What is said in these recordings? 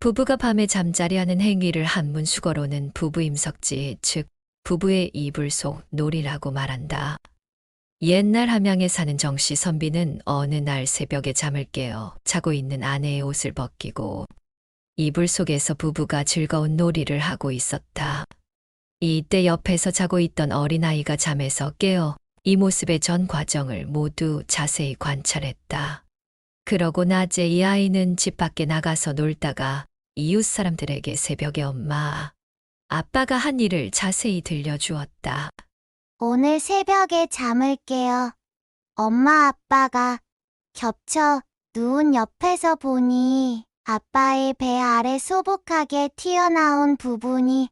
부부가 밤에 잠자리하는 행위를 한문 수거로는 부부임석지, 즉 부부의 이불 속 놀이라고 말한다. 옛날 함양에 사는 정씨 선비는 어느 날 새벽에 잠을 깨어 자고 있는 아내의 옷을 벗기고 이불 속에서 부부가 즐거운 놀이를 하고 있었다. 이때 옆에서 자고 있던 어린아이가 잠에서 깨어 이 모습의 전 과정을 모두 자세히 관찰했다. 그러고 낮에 이 아이는 집 밖에 나가서 놀다가 이웃 사람들에게 새벽에 엄마, 아빠가 한 일을 자세히 들려주었다. 오늘 새벽에 잠을 깨어 엄마 아빠가 겹쳐 누운 옆에서 보니 아빠의 배 아래 소복하게 튀어나온 부분이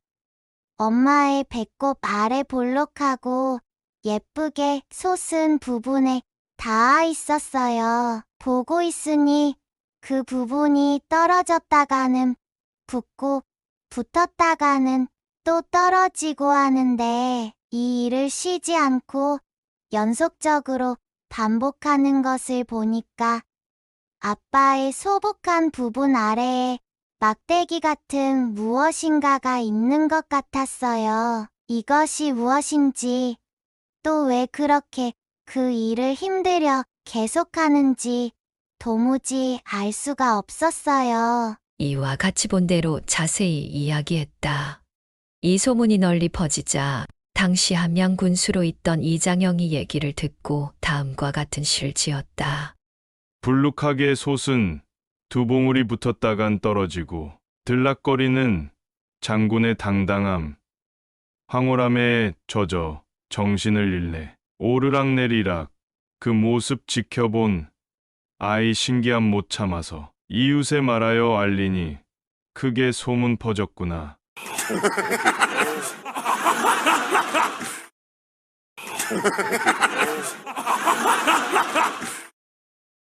엄마의 배꼽 아래 볼록하고 예쁘게 솟은 부분에 닿아 있었어요. 보고 있으니 그 부분이 떨어졌다가는 붙고 붙었다가는 또 떨어지고 하는데 이 일을 쉬지 않고 연속적으로 반복하는 것을 보니까 아빠의 소복한 부분 아래에 막대기 같은 무엇인가가 있는 것 같았어요. 이것이 무엇인지 또 왜 그렇게 그 일을 힘들여 계속하는지 도무지 알 수가 없었어요. 이와 같이 본 대로 자세히 이야기했다. 이 소문이 널리 퍼지자 당시 함양 군수로 있던 이장영이 얘기를 듣고 다음과 같은 시를 지었다. 불룩하게 솟은 두 봉우리 붙었다간 떨어지고 들락거리는 장군의 당당함 황홀함에 젖어 정신을 잃네 오르락내리락 그 모습 지켜본 아이 신기함 못 참아서 이웃에 말하여 알리니 크게 소문 퍼졌구나